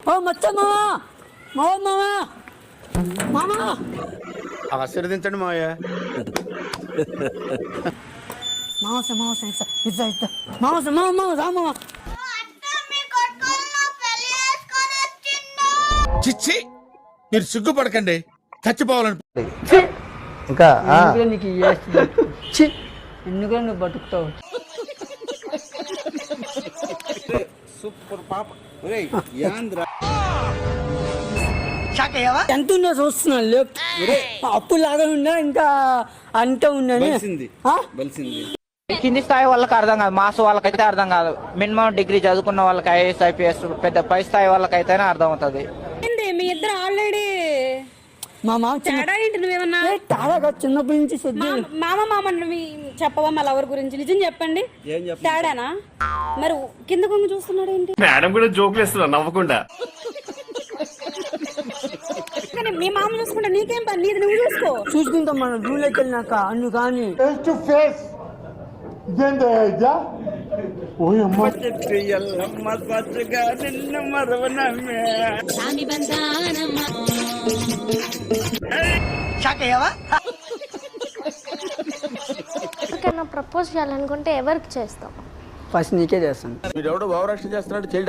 ఓ మచ్చ మామా! మావ మామా మామా ఆశీర్వదించండి మావయ్య. మావస మావస ఇస్తా ఇస్తా. ఇస్తా మావస మామ మామ రా మామ. చిచ్చి మీరు సిగ్గుపడకండి. చచ్చిపోవాలని ఇంకా ఆ, ఎందుకురా నీకు ఈ ఆస్తి బతుకు? నువ్వు బతుకుతావు ఎంత ఉందో చూస్తున్నాను అప్పు లాగా ఉన్నా ఇంకా అంత ఉందని ఆ? కింది స్థాయి వాళ్ళకి అర్థం కాదు. మాస్ వాళ్ళకైతే అర్థం కాదు. మినిమం డిగ్రీ చదువుకున్న వాళ్ళకి ఐఏఎస్ ఐపీఎస్ పెద్ద పై స్థాయి వాళ్ళకైతేనే అర్థం అవుతుంది ఏంది? మీ ఇద్దరు ఆల్రెడీ మా మామ తేడా ఏంటి నువ్వేమన్నా? ఏ, తేడా కాదు, చిన్నప్పటి నుంచి మామ మామ మీ చెప్పవా మా లవర్ గురించి? నిజం చెప్పండి. తేడానా? మరి కింద కొంగ చూస్తున్నాడు ఏంటి? మేడం కూడా జోకులు ఇస్తున్నా నవ్వకుండా. కానీ మీ మామ చూసుకుంటే నీకేం పని? నీది నువ్వు చూసుకో. చూసుకుంటాం మన రూల్కి వెళ్ళినాక అన్ను కానీ. ఎవరికైనా ప్రపోజ్ చేయాలనుకుంటే ఎవరికి చేస్తాం ఫస్ట్ నీకే చేస్తాను. వీడెవడో భావరక్షణ చేస్తున్నాడు చైల్డ్